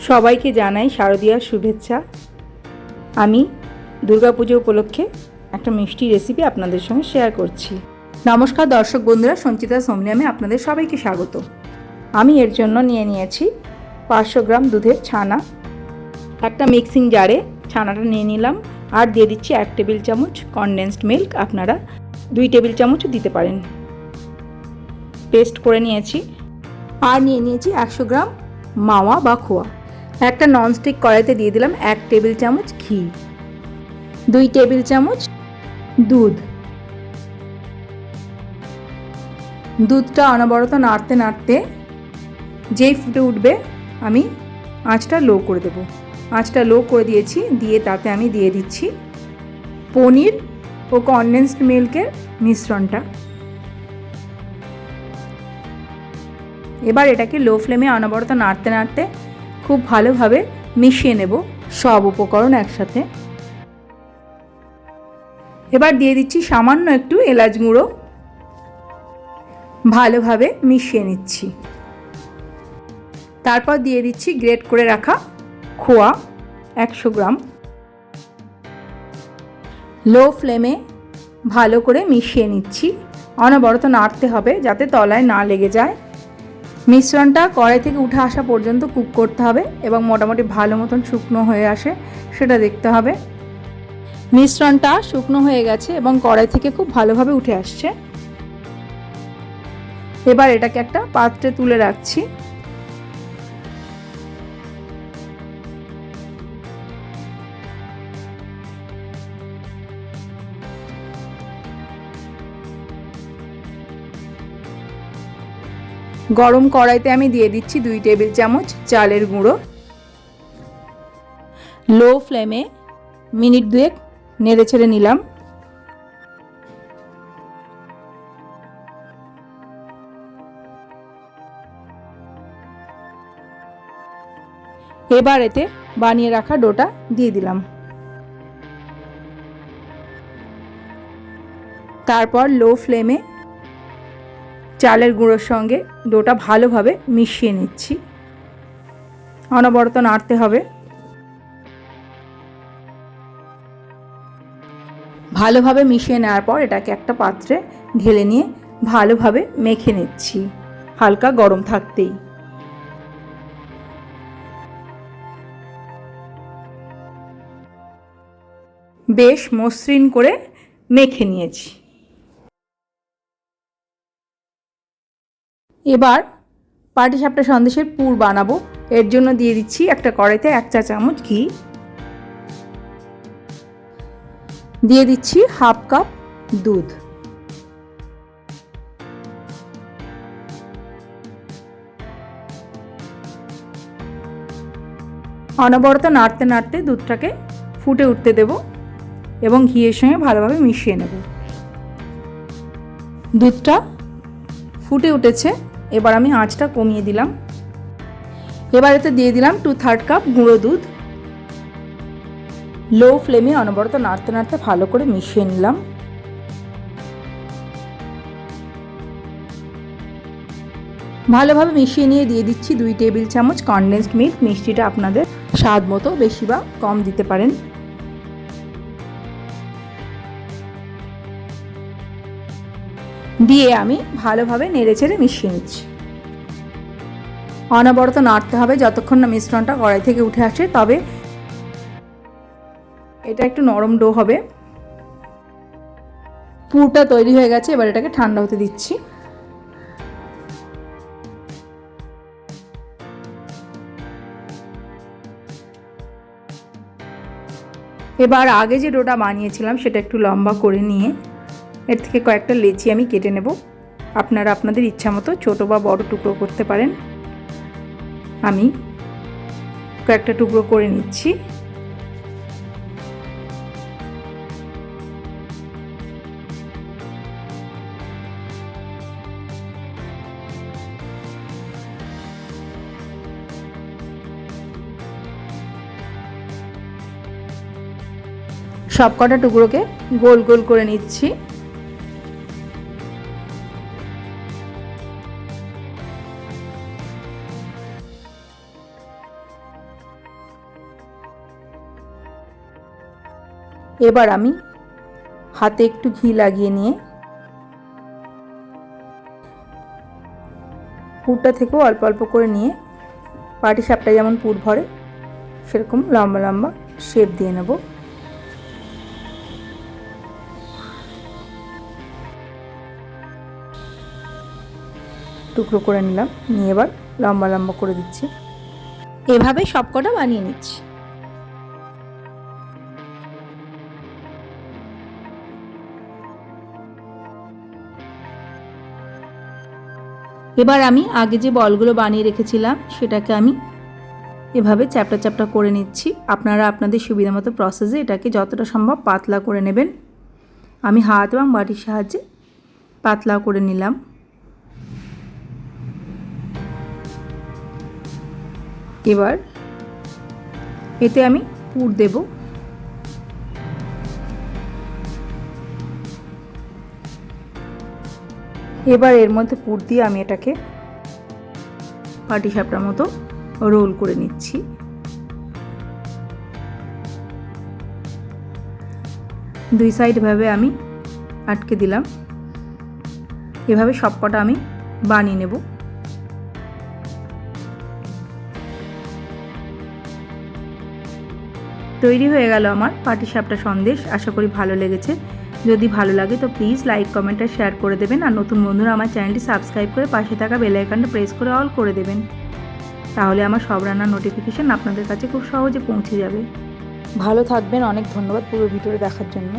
সবাইকে জানাই শারদীয়ার শুভেচ্ছা। আমি দুর্গাপুজো উপলক্ষে একটা মিষ্টি রেসিপি আপনাদের সঙ্গে শেয়ার করছি। নমস্কার দর্শক বন্ধুরা, সঞ্চিতা সোমনিয়ামে আপনাদের সবাইকে স্বাগত। আমি এর জন্য নিয়ে নিয়েছি পাঁচশো গ্রাম দুধের ছানা। একটা মিক্সিং জারে ছানাটা নিয়ে নিলাম আর দিয়ে দিচ্ছি এক টেবিল চামচ কনডেন্সড মিল্ক আপনারা দুই টেবিল চামচ দিতে পারেন। পেস্ট করে নিয়েছি। আর নিয়ে নিয়েছি একশো গ্রাম মাওয়া বা খোয়া। একটা ননস্টিক কড়াইতে দিয়ে দিলাম এক টেবিল চামচ ঘি, দুই টেবিল চামচ দুধ। দুধটা অনবরত নাড়তে নাড়তে যেই ফুটে উঠবে আমি আঁচটা লো করে দেব। আঁচটা লো করে দিয়েছি, দিয়ে তাতে আমি দিয়ে দিচ্ছি পনির ও কনডেন্সড মিল্কের মিশ্রণটা। এবার এটাকে লো ফ্লেমে অনবরত নাড়তে নাড়তে খুব ভালোভাবে মিশিয়ে নেব সব উপকরণ একসাথে। এবার দিয়ে দিচ্ছি সামান্য একটু এলাচ গুঁড়ো। ভালোভাবে মিশিয়ে নিচ্ছি। তারপর দিয়ে দিচ্ছি গ্রেট করে রাখা খোয়া একশো গ্রাম। লো ফ্লেমে ভালো করে মিশিয়ে নিচ্ছি। অনবরত নাড়তে হবে যাতে তলায় না লেগে যায়। মিশ্রণটা কড়াই থেকে উঠে আসা পর্যন্ত কুক করতে হবে এবং মোটামুটি ভালো মতন শুকনো হয়ে আসে, সেটা দেখতে হবে। মিশ্রণটা শুকনো হয়ে গেছে এবং কড়াই থেকে খুব ভালোভাবে উঠে আসছে। এবার এটাকে একটা পাত্রে তুলে রাখছি। গরম কড়াইতে আমি দিয়ে দিচ্ছি দুই টেবিল চামচ চালের গুঁড়ো। লো ফ্লেমে মিনিট দুয়েক নেড়ে ছেড়ে নিলাম। এবার এতে বানিয়ে রাখা ডোটা দিয়ে দিলাম। তারপর লো ফ্লেমে চালের গুঁড়োর সঙ্গে ডোটা ভালোভাবে মিশিয়ে নিচ্ছি। অনবরত নাড়তে হবে। ভালোভাবে মিশিয়ে নেওয়ার পর এটাকে একটা পাত্রে ঢেলে নিয়ে ভালোভাবে মেখে নিচ্ছি, হালকা গরম থাকতেই। বেশ মসৃণ করে মেখে নিয়েছি। এবার পাটিসাপটা সন্দেশের পুর বানাবো। এর জন্য দিয়ে দিচ্ছি একটা কড়াইতে এক চা চামচ ঘি। দিয়ে দিচ্ছি হাফ কাপ দুধ। অনবরত নাড়তে নাড়তে দুধটাকে ফুটে উঠতে দেব এবং ঘিয়ের সঙ্গে ভালোভাবে মিশিয়ে নেব। দুধটা ফুটে উঠেছে। এবার আমি আঁচটা কমিয়ে দিলাম। এবার এতে দিয়ে দিলাম টু থার্ড কাপ গুঁড়ো দুধ। লো ফ্লেমে অনবরত নাড়তে নাড়তে ভালো করে মিশিয়ে নিলাম। ভালোভাবে মিশিয়ে নিয়ে দিয়ে দিচ্ছি দুই টেবিল চামচ কনডেন্সড মিল্ক মিষ্টিটা আপনাদের স্বাদ মতো বেশি বা কম দিতে পারেন। দিয়ে আমি ভালোভাবে নেড়ে চেড়ে মিশিয়ে নিচ্ছি। অনবরত নাড়তে হবে যতক্ষণ না মিশ্রণটা কড়াই থেকে উঠে আসে, তবে এটা একটু নরম ডো হবে। পুরটা তৈরি হয়ে গেছে, এবার এটাকে ঠান্ডা হতে দিচ্ছি। এবার আগে যে ডোটা বানিয়েছিলাম, সেটা একটু লম্বা করে নিয়ে এর থেকে কয়েকটা লেচি আমি কেটে নেব। আপনারা আপনাদের ইচ্ছা মতো ছোটো বা বড় টুকরো করতে পারেন। আমি কয়েকটা টুকরো করে নিচ্ছি। সব কটা টুকরোকে গোল গোল করে নিচ্ছি। এবার আমি হাতে একটু ঘি লাগিয়ে নিয়ে পুরটা থেকেও অল্প অল্প করে নিয়ে পাটি সাপটা যেমন পুর ভরে, সেরকম লম্বা লম্বা শেপ দিয়ে নেব। টুকরো করে নিলাম, নিয়ে এবার লম্বা লম্বা করে দিচ্ছি। এভাবে সবকটা বানিয়ে নিচ্ছি। এবার আমি আগে যে বলগুলো বানিয়ে রেখেছিলাম, সেটাকে আমি এভাবে চ্যাপটা চ্যাপটা করে নিচ্ছি। আপনারা আপনাদের সুবিধা মতো প্রসেসে এটাকে যতটা সম্ভব পাতলা করে নেবেন। আমি হাত এবং বাটির সাহায্যে পাতলা করে নিলাম। এবার এতে আমি পুর দেব। এবার এর মধ্যে পুর দিয়ে আমি এটাকে পাটি সাপটার মতো রোল করে নিচ্ছি। দুই সাইড ভাবে আমি আটকে দিলাম। এভাবে সবকটা আমি বানিয়ে নেব। তৈরি হয়ে গেল আমার পাটিসাপটা সন্দেশ। আশা করি ভালো লেগেছে। যদি ভালো লাগে তো প্লিজ লাইক কমেন্ট আর শেয়ার করে দেবেন। আর নতুন বন্ধুরা আমার চ্যানেলটি সাবস্ক্রাইব করে পাশে থাকা বেল আইকনটা প্রেস করে অল করে দেবেন। তাহলে আমার সব রান্নার নোটিফিকেশান আপনাদের কাছে খুব সহজে পৌঁছে যাবে। ভালো থাকবেন, অনেক ধন্যবাদ পুরো ভিডিওটা দেখার জন্য।